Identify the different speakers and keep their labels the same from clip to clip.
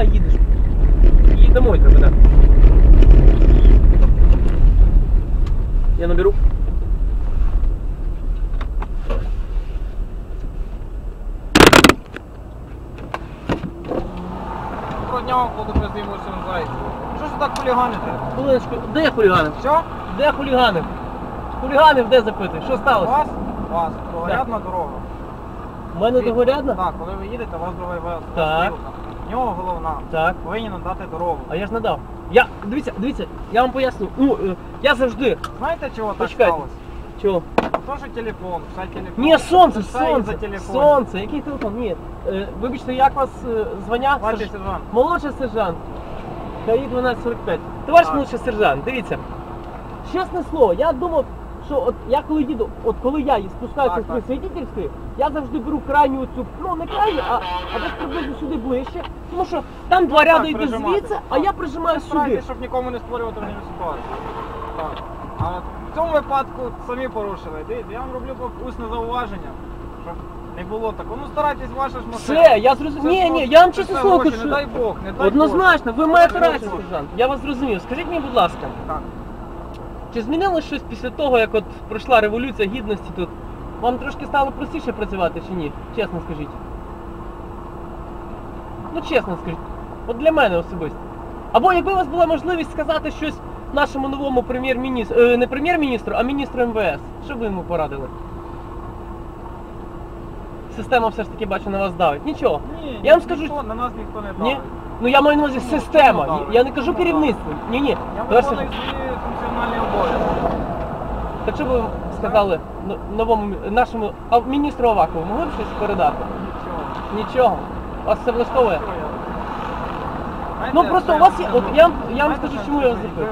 Speaker 1: куди їдеш? Їдь домой треба, да. Я наберу.
Speaker 2: Що ж ви так хуліганите?
Speaker 1: Хвилиночку, де хуліганив?
Speaker 2: Все?
Speaker 1: Де хуліганив? Хуліганив, де запитуєш? Що сталося?
Speaker 2: Вас? Вас. Другорядна дорога.
Speaker 1: У мене догорядна?
Speaker 2: Так, коли ви їдете, у вас другий
Speaker 1: Так.
Speaker 2: В нього головна.
Speaker 1: Так.
Speaker 2: Повинні надати дорогу.
Speaker 1: А я ж надав. Я, дивіться, дивіться, я вам поясню. Ну, е, я завжди.
Speaker 2: Знаєте, чого так
Speaker 1: Почекайте.
Speaker 2: сталося?
Speaker 1: Чого?
Speaker 2: То, що телефон, все телефон.
Speaker 1: Ні, сонце,
Speaker 2: Все із-за
Speaker 1: сонце,
Speaker 2: телефону.
Speaker 1: сонце, який телефон? Ні. Е, вибачте, як вас е, звання? Серж-
Speaker 2: сержант.
Speaker 1: Молодший сержант. КАІ 1245. Товариш
Speaker 2: Так.
Speaker 1: молодший сержант, дивіться. Чесне слово, я думав, що от я коли їду, от коли я спускаюся
Speaker 2: Так,
Speaker 1: з
Speaker 2: так.
Speaker 1: я завжди беру крайню цю, ну не крайню, а, а десь приблизно сюди ближче, тому що там два
Speaker 2: Так,
Speaker 1: ряди
Speaker 2: прижимати.
Speaker 1: звідси, а я прижимаю сюди.
Speaker 2: Старайтесь, щоб нікому не створювати мені ситуацію. Так. А в цьому випадку самі порушили. Дивіться, я вам роблю усне зауваження, щоб не було такого. Ну старайтесь ваше ж машина.
Speaker 1: Все, я зрозумів. Ні, ні, я вам чесно
Speaker 2: все
Speaker 1: слово
Speaker 2: гроші,
Speaker 1: кажу.
Speaker 2: Не дай Бог, не дай
Speaker 1: Однозначно, ви
Speaker 2: Бог.
Speaker 1: маєте
Speaker 2: Це
Speaker 1: рацію, сержант. Я вас зрозумів. Скажіть мені, будь ласка,
Speaker 2: Так.
Speaker 1: Чи змінилось щось після того, як от пройшла революція гідності тут? Вам трошки стало простіше працювати чи ні? Чесно скажіть. Ну чесно скажіть. От для мене особисто. Або якби у вас була можливість сказати щось нашому новому прем'єр-міністру, е, не прем'єр-міністру, а міністру МВС, що ви йому порадили? Система все ж таки бачу на вас давить. Нічого.
Speaker 2: Ні,
Speaker 1: Я вам скажу-
Speaker 2: ніхто, на нас ніхто не
Speaker 1: Ні? Ну я маю на увазі система. Я не кажу керівництво. Ні, ні.
Speaker 2: Я виконую свої функціональні обов'язки.
Speaker 1: Так що б ви сказали но- новому нашому а, міністру Авакову, могли б щось передати?
Speaker 2: Нічого.
Speaker 1: Нічого. Вас це влаштовує?
Speaker 2: Знаєте,
Speaker 1: Ну просто у вас є. От я, вам- я вам скажу, чому я вас запитую.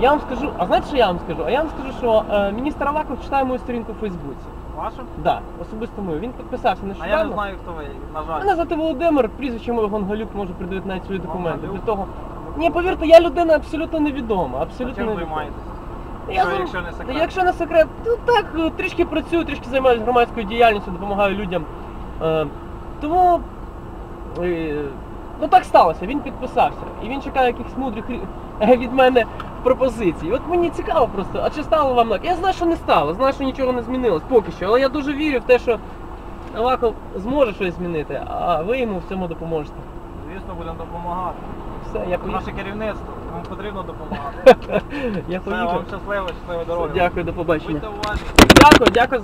Speaker 2: Я ну,
Speaker 1: вам скажу, а знаєте, що я вам скажу? А я вам скажу, що е, міністр Аваков читає мою сторінку у Фейсбуці.
Speaker 2: Вашу?
Speaker 1: Да, особисто мою. Він підписався
Speaker 2: А я не знаю, хто ви, на жаль.
Speaker 1: Мене звати Володимир, прізвище моє Гонгалюк, може придивити навіть свої документи.
Speaker 2: Гонгалюк?
Speaker 1: Для того. Ні, повірте, я людина абсолютно невідома.
Speaker 2: А
Speaker 1: Абсолютно
Speaker 2: чим
Speaker 1: невідома.
Speaker 2: займаєтесь?
Speaker 1: Я
Speaker 2: Що,
Speaker 1: зам-
Speaker 2: якщо не секрет?
Speaker 1: Якщо не секрет, то так, е, трішки працюю, трішки займаюся громадською діяльністю, допомагаю людям. Е, тому е, ну так сталося, він підписався. І він чекає якихось мудрих рі- е, від мене пропозицій. От мені цікаво просто, а чи стало вам так? Я знаю, що не стало, знаю, що нічого не змінилось поки що, але я дуже вірю в те, що Аваков зможе щось змінити, а ви йому в цьому допоможете.
Speaker 2: Звісно, будемо допомагати.
Speaker 1: Все, я поїхав.
Speaker 2: Наше керівництво, вам потрібно допомагати.
Speaker 1: Я
Speaker 2: Все, вам щасливо, щасливої дороги.
Speaker 1: Дякую, до побачення.
Speaker 2: Будьте уважні.
Speaker 1: Дякую, дякую.